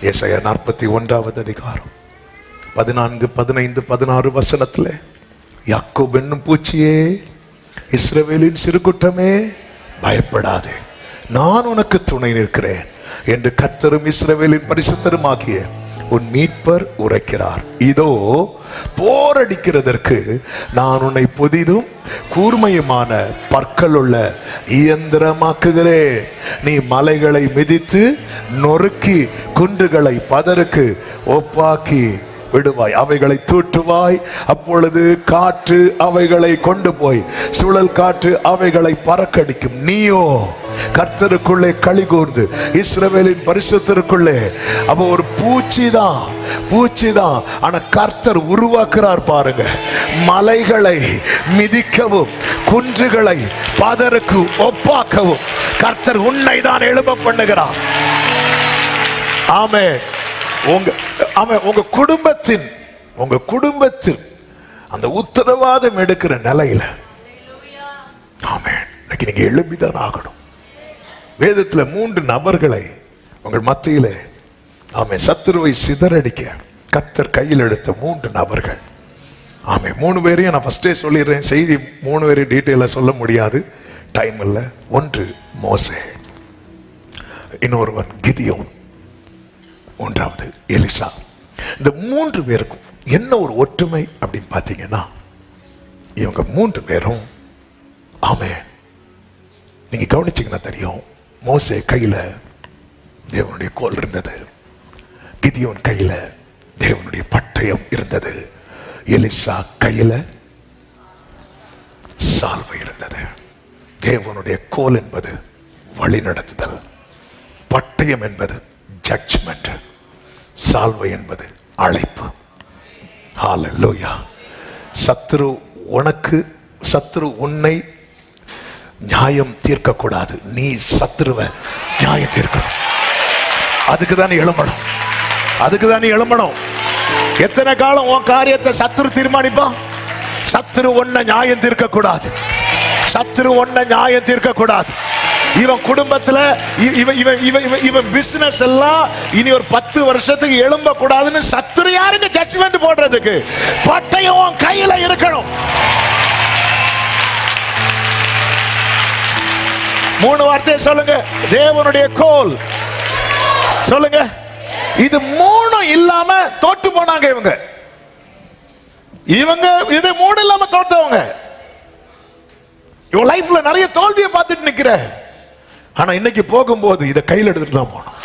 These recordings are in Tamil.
ஏசைய நாற்பத்தி ஒன்றாவது அதிகாரம். பதினான்கு பதினைந்து பதினாறு வசனத்துல யாக்கோப் என்னும் பூச்சியே இஸ்ரவேலின் சிறுகுட்டமே பயப்படாதே. நான் உனக்கு துணை நிற்கிறேன். என்று கத்தரும் இஸ்ரவேலின் பரிசுத்தரும் ஆகியே உன் மீட்பர் உரைக்கிறார். இதோ போரடிக்கிறதற்கு நான் உன்னை புதிதும் கூர்மையுமான பற்களுள்ள இயந்திரமாக்குகிறேன் நீ மலைகளை மிதித்து நொறுக்கி குன்றுகளை பதருக்கு ஒப்பாக்கி விடுவாய் அவைகளை தூற்றுவாய். அப்பொழுது காற்று அவைகளை கொண்டு போய் சுழல் காற்று அவைகளை பறக்கடிக்கும். நீயோ கர்த்தருக்குள்ளே களி கூர்ந்து இஸ்ரவேலின் பரிசுத்திற்குள்ளே அப்ப ஒரு பூச்சி தான் பூச்சி தான் ஆனா கர்த்தர் உருவாக்குறார் பாருங்க. மலைகளை மிதிக்கவும் குன்றுகளை பதருக்கு ஒப்பாக்கவும் கர்த்தர் உன்னை தான் எழும்ப பண்ணுகிறார். ஆமே உங்க அவன் உங்க குடும்பத்தின் உங்க குடும்பத்தில் அந்த உத்தரவாதம் எடுக்கிற நிலையில. ஆமே இன்னைக்கு நீங்க எழும்பிதான் ஆகணும். வேதத்துல மூன்று நபர்களை உங்கள் மத்தியில ஆமே சத்துருவை சிதறடிக்க கத்தர் கையில் எடுத்த மூன்று நபர்கள். ஆமே மூணு பேரையும் நான் ஃபஸ்ட்டே சொல்லிடுறேன். செய்தி மூணு பேரையும் டீட்டெயிலாக சொல்ல முடியாது. டைம் இல்லை. ஒன்று மோசே. இன்னொருவன் கிதியோன். மூன்றாவது எலிசா. இந்த மூன்று பேருக்கும் என்ன ஒரு ஒற்றுமை அப்படின்னு பார்த்தீங்கன்னா இவங்க மூன்று பேரும் ஆமே நீங்க கவனிச்சீங்கன்னா தெரியும் மோசே கையில தேவனுடைய கோல் இருந்தது. கிதியோன் கையில தேவனுடைய பட்டயம் இருந்தது. எலிசா கையில சால்வை இருந்தது. தேவனுடைய கோல் என்பது வழி நடத்துதல் பட்டயம் என்பது ஜட்ஜ்மெண்ட் சால்வை என்பது அழைப்பு. ஹalleluya சத்ரு உனக்கு சத்ரு உன்னை நியாயம் தீர்க்கக்கூடாது. நீ சத்ருவ நியாயம் தீர்க்கணும். அதுக்கு தானே எழும்பணும். அதுக்கு தானே எழும்பணும். எத்தனை காலம் உன் காரியத்தை சத்துரு தீர்மானிப்பான் சத்துரு ஒன்ன நியாயம் தீர்க்க கூடாது சத்துரு ஒன்ன நியாயம் தீர்க்க கூடாது இவன் குடும்பத்துல இவன் இவன் இவன் இவன் இவன் பிசினஸ் எல்லாம் இனி ஒரு பத்து வருஷத்துக்கு எழும்ப கூடாதுன்னு சத்துரு யாருங்க ஜட்ஜ்மெண்ட் போடுறதுக்கு? பட்டயம் கையில இருக்கணும். மூணு வார்த்தையை சொல்லுங்க. தேவனுடைய கோல். சொல்லுங்க. இது மூணும் இல்லாம தோற்று போனாங்க இவங்க. இவங்க இது மூணு இல்லாம தோத்தவங்க. இவன் லைஃப்ல நிறைய தோல்வியை பார்த்துட்டு நிக்கிற. ஆனா இன்னைக்கு போகும்போது இதை கையில் எடுத்துட்டு தான் போகணும்.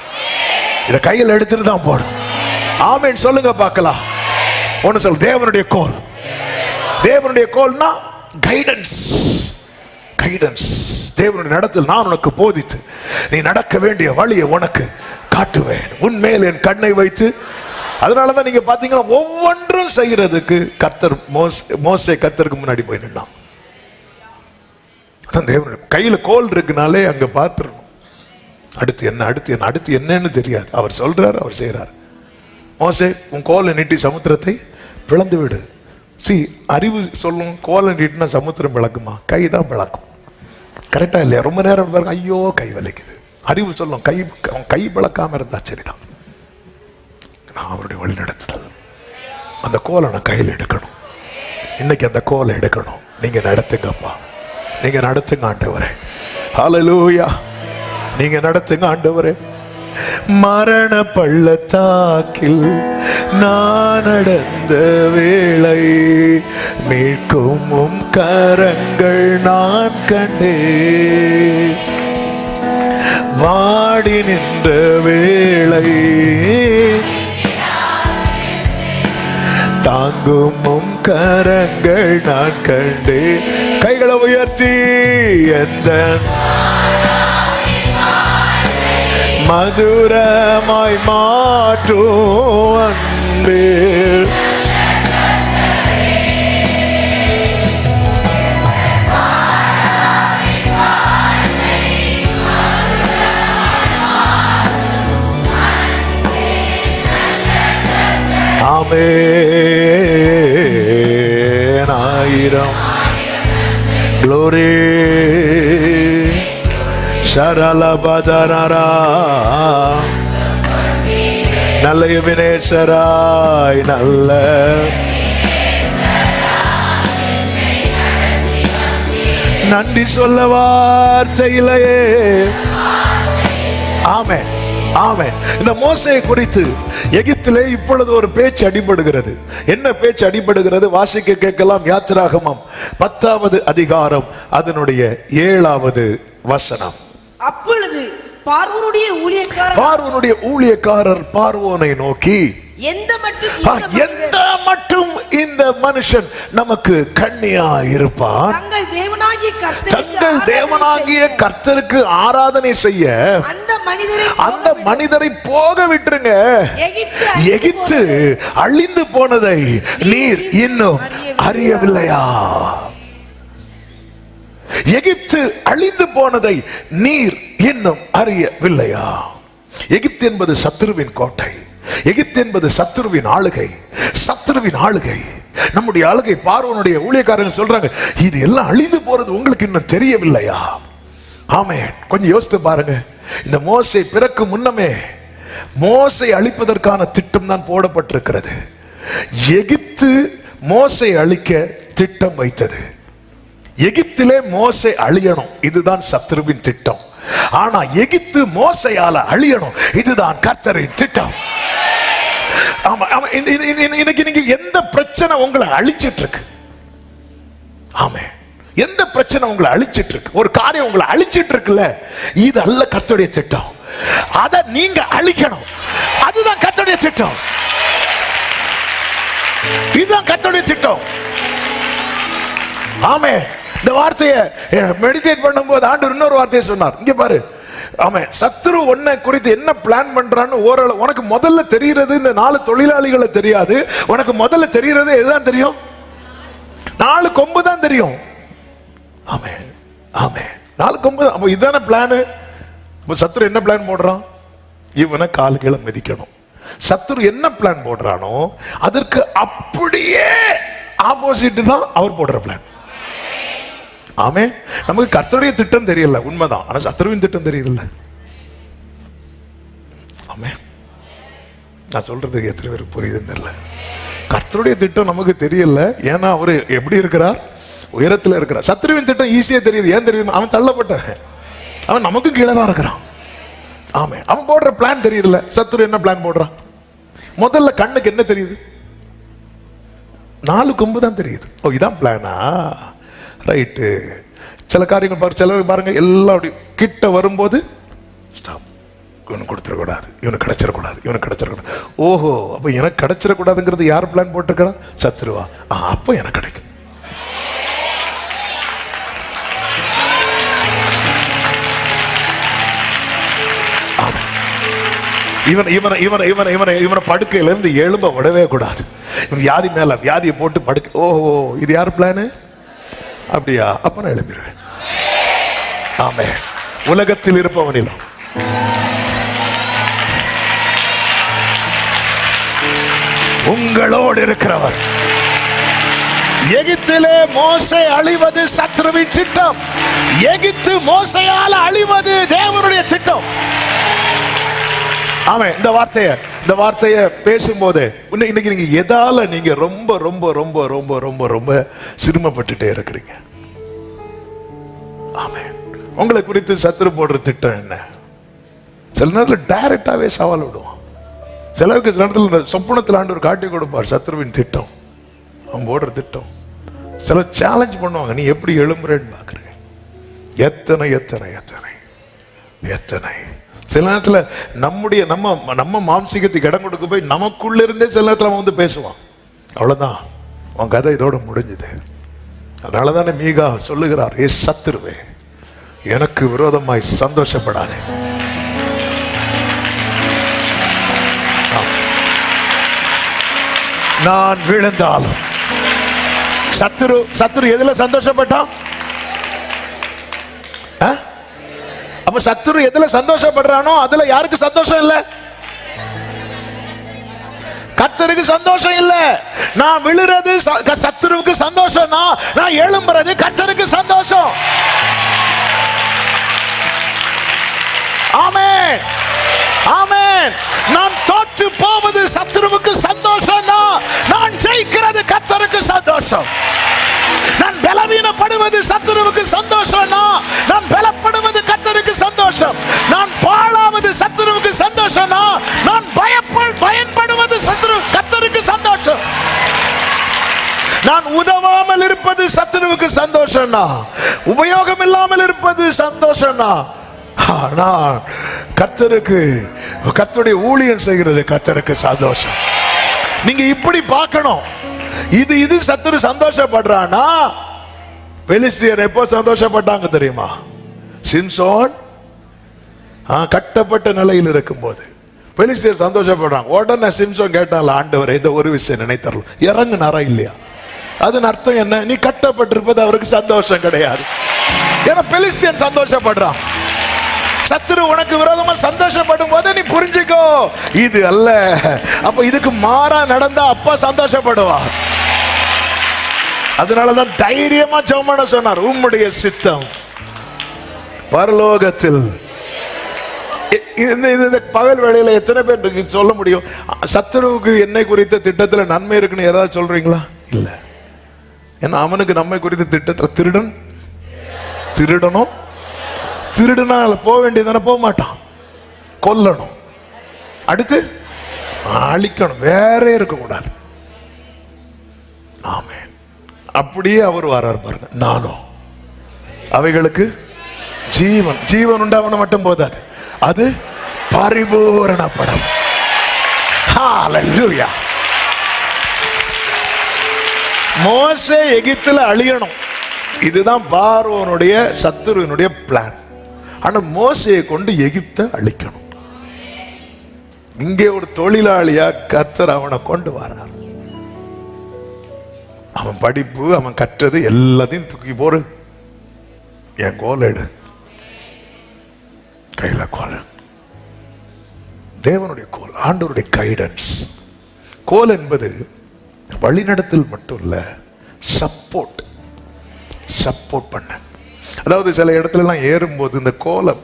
இதை கையில் எடுத்துட்டு தான் போகணும். ஆமேன். சொல்லுங்க பார்க்கலாம். ஒன்று சொல் தேவனுடைய கோல். தேவனுடைய கோல்னா கைடன்ஸ் கைடன்ஸ் தேவனுடைய நடத்தில். நான் உனக்கு போதித்து நீ நடக்க வேண்டிய வழியை உனக்கு காட்டுவேன். உன்மேல் என் கண்ணை வைத்து. அதனால தான் நீங்க பாத்தீங்கன்னா ஒவ்வொன்றும் செய்யறதுக்கு கத்தர் மோஸ் மோசே கத்தருக்கு முன்னாடி போய் நின்னான். அதான் தேவனுடைய கையில் கோல் இருக்குனாலே அங்கே பார்த்துடணும் அடுத்து என்ன அடுத்து என்ன அடுத்து என்னன்னு தெரியாது. அவர் சொல்கிறார் அவர் செய்கிறார் மோசே உன் கோலை நீட்டி சமுத்திரத்தை பிளந்து விடு. சி அறிவு சொல்லும் கோலை நீட்டினா சமுத்திரம் பிளக்குமா கை தான் பிளக்கும் கரெக்டாக இல்லையா? ரொம்ப நேரம் பாருங்க. ஐயோ கை வலிக்குது. அறிவு சொல்லும் கை அவன் கை பிளக்காமல் இருந்தா சரிதான். நான் அவருடைய வழி நடத்துதல் அந்த கோலை நான் கையில் எடுக்கணும். இன்னைக்கு அந்த கோலை எடுக்கணும். நீங்கள் நடத்துங்கப்பா. நீங்க நடத்துங்க ஆண்டவரே ஹalleluya நீங்க நடத்துங்க ஆண்டவரே மரண பள்ளத்தாக்கில் நான் நடந்த வேளை மீட்கும் உம் கரங்கள் நான் கண்டேன். வாடி நின்ற வேளை தாங்கும் கரங்கள் நான் கண்டே கைகளை உயர்த்தி எந்த மதுரமாய் மாற்றும் அன்பே. ஆமென். ஷரலபதரரா நல்ல வினேசராய் நல்ல நன்றி சொல்ல வார்த்தையிலேயே. ஆமென் ஆமென். இந்த மோசையை குறித்து எகிப்திலே இப்பொழுது ஒரு பேச்சு அடிபடுகிறது. என்ன பேச்சு அடிபடுகிறது? வாசிக்க கேட்கலாம் யாத்திராகமம் பத்தாவது அதிகாரம் அதனுடைய ஏழாவது வசனம். அப்பொழுது பார்வனுடைய ஊழியக்காரர் பார்வனுடைய ஊழியக்காரர் பார்வோனை நோக்கி எந்த மட்டும் "ஆ, இந்த எந்த மட்டும் இந்த மனுஷன் நமக்கு கண்ணியா இருப்பான்? தங்கள் தேவனாகிய கர்த்தருக்கு தங்கள் ஆராதனை தேவனாகிய செய்ய. கர்த்தருக்கு ஆராதனை செய்ய அந்த மனிதரை அந்த மனிதரை போக விட்டுருங்க. எகிப்து அழிந்து போனதை நீர் இன்னும் அறியவில்லையா? எகிப்து அழிந்து போனதை நீர் இன்னும் அறியவில்லையா? எகிப்து என்பது சத்துருவின் கோட்டை. எகிப்து என்பது சத்துருவின் ஆளுகை. சத்துருவின் ஆளுகை. நம்முடைய ஆளுகை பார்வனுடைய ஊழியக்காரங்க சொல்றாங்க இது எல்லாம் அழிந்து போறது உங்களுக்கு இன்னும் தெரியவில்லையா? ஆமே கொஞ்சம் யோசித்து பாருங்க. இந்த மோசை பிறக்கு முன்னமே மோசை அழிப்பதற்கான திட்டம் தான் போடப்பட்டிருக்கிறது. எகிப்து மோசை அழிக்க திட்டம் வைத்தது. எகிப்திலே மோசை அழியணும். இதுதான் சத்ருவின் திட்டம். ஆனா எகிப்து மோசையால அழியணும். இதுதான் கர்த்தரின் திட்டம். ஆமா ஆமா இன்னைக்கு நீங்க எந்த பிரச்சனை உங்களை அழிச்சிட்டு இருக்கு ஆமே எந்த பிரச்சனை உங்களை அழிச்சிட்டு இருக்கு ஒரு காரியம் உங்களை அழிச்சிட்டு இருக்குல்ல இது அல்ல கர்த்தருடைய திட்டம். அதை நீங்க அழிக்கணும். அதுதான் கர்த்தருடைய திட்டம். இதுதான் கர்த்தருடைய திட்டம். ஆமே இந்த வார்த்தையை மெடிடேட் பண்ணும்போது ஆண்டு இன்னொரு வார்த்தையை சொன்னார். இங்கே பாரு. ஆமே சத்ரு உன்னை குறித்து என்ன பிளான் பண்றான்னு ஓரளவு உனக்கு முதல்ல தெரிகிறது இந்த நாலு தொழிலாளிகளை தெரியாது. உனக்கு முதல்ல தெரிகிறது எதுதான் தெரியும்? நாலு கொம்பு தான் தெரியும். ஆமே ஆமே நாலு கொம்பு தான். அப்போ இதான பிளானு இப்போ சத்ரு என்ன பிளான் போடுறான்? இவனை கால் கீழே மிதிக்கணும். சத்ரு என்ன பிளான் போடுறானோ அதற்கு அப்படியே ஆப்போசிட் தான் அவர் போடுற பிளான் ஆமே நமக்கு கர்த்தருடைய திட்டம் தெரியல உண்மைதான். ஆனா சத்ருவின் திட்டம் தெரியுதுல்ல. ஆமே நான் சொல்றதுக்கு எத்தனை பேருக்கு புரியுதுன்னு தெரியல. கர்த்தருடைய திட்டம் நமக்கு தெரியல. ஏன்னா அவர் எப்படி இருக்கிறார்? உயரத்தில் இருக்கிறார். சத்ருவின் திட்டம் ஈஸியாக தெரியுது. ஏன் தெரியுது? அவன் தள்ளப்பட்டவன். அவன் நமக்கும் கீழே தான் இருக்கிறான். ஆமே அவன் போடுற பிளான் தெரியுதுல்ல. சத்ரு என்ன பிளான் போடுறான்? முதல்ல கண்ணுக்கு என்ன தெரியுது? நாலு கொம்பு தான் தெரியுது. ஓ இதான் பிளானா ரைட்டு சில காரியங்கள் பாரு சில பாருங்க எல்லாம் அப்படி கிட்ட வரும்போது ஸ்டாப் இவனுக்கு கொடுத்துடக்கூடாது. இவனுக்கு கிடச்சிடக்கூடாது. இவனுக்கு கிடச்சிடக்கூடாது. ஓஹோ அப்போ எனக்கு கிடைச்சிடக்கூடாதுங்கிறது யார் பிளான் போட்டிருக்கிறா சத்துருவா ஆ அப்போ எனக்கு கிடைக்கும். இவன் இவனை இவனை இவனை இவனை இவனை படுக்கையிலேருந்து எழும்ப விடவே கூடாது. இவன் வியாதி மேலே வியாதியை போட்டு படுக்க ஓஹோ இது யார் பிளானு அப்படியா? அப்ப நான் எழுப்பிடுவேன் ஆமே. உலகத்தில் இருப்பவனிலும். உங்களோடு இருக்கிறவர். எகிப்திலே மோசை அழிவது சத்ருவின் திட்டம். எகிப்து மோசையால் அழிவது தேவனுடைய திட்டம். ஆமாம் இந்த வார்த்தையை இந்த வார்த்தையை பேசும்போது இன்னைக்கு நீங்கள் எதால் நீங்கள் ரொம்ப ரொம்ப ரொம்ப ரொம்ப ரொம்ப ரொம்ப சிரமப்பட்டுட்டே இருக்கிறீங்க. ஆமாம் உங்களை குறித்து சத்துரு போடுற திட்டம் என்ன? சில நேரத்தில் டைரக்டாகவே சவால் விடுவான். சிலருக்கு சில நேரத்தில் இந்த சொப்பனத்தில் ஆண்டவர் காட்டி கொடுப்பார் சத்ருவின் திட்டம். அவன் போடுற திட்டம். சில சேலஞ்ச் பண்ணுவாங்க நீ எப்படி எழும்புறேன்னு பார்க்குறேன் எத்தனை எத்தனை எத்தனை? எத்தனை? சில நேரத்தில் நம்முடைய நம்ம நம்ம மாம்சீகத்துக்கு இடம் கொடுக்க போய் நமக்குள்ள இருந்தே சில நேரத்தில் அவன் வந்து பேசுவான். அவ்வளோதான் உன் கதை இதோட முடிஞ்சுது. அதனால தானே மீகா சொல்லுகிறார் ஏ சத்துருவே எனக்கு விரோதமாய் சந்தோஷப்படாதே. நான் விழுந்தாலும். சத்துரு சத்துரு எதுல சந்தோஷப்பட்டான்? அப்ப சத்துரு எதுல சந்தோஷப்படுறானோ அதுல யாருக்கு சந்தோஷம் இல்ல? கத்தருக்கு சந்தோஷம் இல்ல. நான் விழுறது சத்துருவுக்கு சந்தோஷம் நான் எழும்புறது கத்தருக்கு சந்தோஷம். ஆமேன். ஆமென். நான் சத்துருவுக்கு சந்தோஷம்னா? உபயோகம் இல்லாமல் இருப்பது சந்தோஷம்னா? ஆனால் கத்தருக்கு கத்தருடைய ஊழியம் செய்கிறது கத்தருக்கு சந்தோஷம். நீங்க இப்படி பார்க்கணும். இது இது சத்துரு சந்தோஷப்படுறானா பெலிஸ்தியர் எப்போ சந்தோஷப்பட்டாங்க தெரியுமா? சிம்சோன் கட்டப்பட்ட நிலையில் இருக்கும்போது. பெலிஸ்தியர் சந்தோஷப்படுறாங்க. உடனே சிம்சோன் கேட்டால ஆண்டவரை இந்த ஒரு விஷயம் நினைத்தரலாம் இறங்குனாரா இல்லையா? அதன் அர்த்தம் என்ன? நீ கட்டப்பட்டிருப்பது அவருக்கு சந்தோஷம் கிடையாது. ஏன்னா பெலிஸ்தியன் சந்தோஷப்படுறான். சத்துரு உனக்கு விரோதமா சந்தோஷப்படும் போது நீ புரிஞ்சுக்கோ. இது அல்ல. அப்ப இதுக்கு மாறா நடந்தா அப்பா சந்தோஷப்படுவா. அதனாலதான் தைரியமா ஜெபம் சொன்னார். உம்முடைய சித்தம். பரலோகத்தில். இந்த இந்த பகல் வேளையில எத்தனை பேர் சொல்ல முடியும். சத்துருவுக்கு என்னை குறித்த திட்டத்துல நன்மை இருக்குன்னு ஏதாவது சொல்றீங்களா? இல்லை. ஏன்னா அவனுக்கு நம்மை குறித்த திட்டத்தை திருடன்? திருடணும்? திருடுனா போக வேண்டியதானே போக மாட்டான். கொல்லணும். அடுத்து அழிக்கணும். வேற இருக்கக்கூடாது. ஆமே அப்படியே அவர் வரார் பாருங்க. நானும். அவைகளுக்கு ஜீவன். ஜீவன் உண்டாவன மட்டும் போதாது. அது பரிபூரணப்படும் ஹalleluya மோசே எகிப்தில் அழியணும். இதுதான் பார்வனுடைய சத்துருவினுடைய பிளான் ஆனா மோசையை கொண்டு எகிப்தை அழிக்கணும். இங்கே ஒரு தொழிலாளியா கர்த்தர் அவனை கொண்டு வரார். அவன் படிப்பு அவன் கற்றது எல்லாத்தையும் தூக்கி போரு என் கோல் கையில கோல் தேவனுடைய கோல் ஆண்டவருடைய கைடன்ஸ் கோல் என்பது வழிநடத்தல் மட்டும் இல்லை சப்போர்ட் சப்போர்ட் பண்ண. அதாவது சில இடத்துல எல்லாம் ஏறும்போது இந்த கோலம்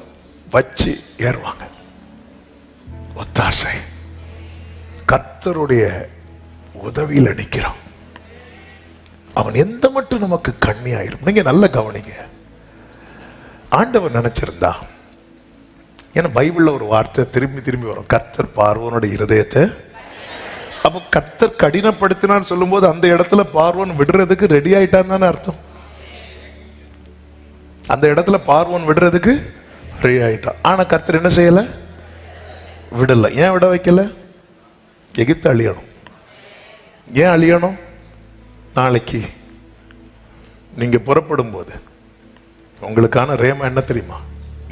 வச்சு ஏறுவாங்க. ஒத்தாசை. கர்த்தருடைய உதவியில் நிற்கிறோம் அவன் எந்த மட்டும் நமக்கு கண்ணியாயிரும். நீங்க நல்ல கவனிங்க. ஆண்டவர் நினைச்சிருந்தா ஏன்னா பைபிள்ல ஒரு வார்த்தை திரும்பி திரும்பி வரும். கர்த்தர் பார்வனுடைய இருதயத்தை அப்போ கத்தர் கடினப்படுத்தினார் சொல்லும்போது அந்த இடத்துல பார்வோன் விடுறதுக்கு ரெடி ஆயிட்டான்னு தானே அர்த்தம். அந்த இடத்துல பார்வோன் விடுறதுக்கு ரெடி ஆயிட்டான். ஆனால் கத்தர் என்ன செய்யல? விடலை. ஏன் விட வைக்கல? எகிப்து அழியணும். ஏன் அழியணும்? நாளைக்கு நீங்கள் புறப்படும் போது உங்களுக்கான ரேமா என்ன தெரியுமா?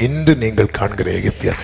இன்று நீங்கள் காண்கிற எகிப்தியன்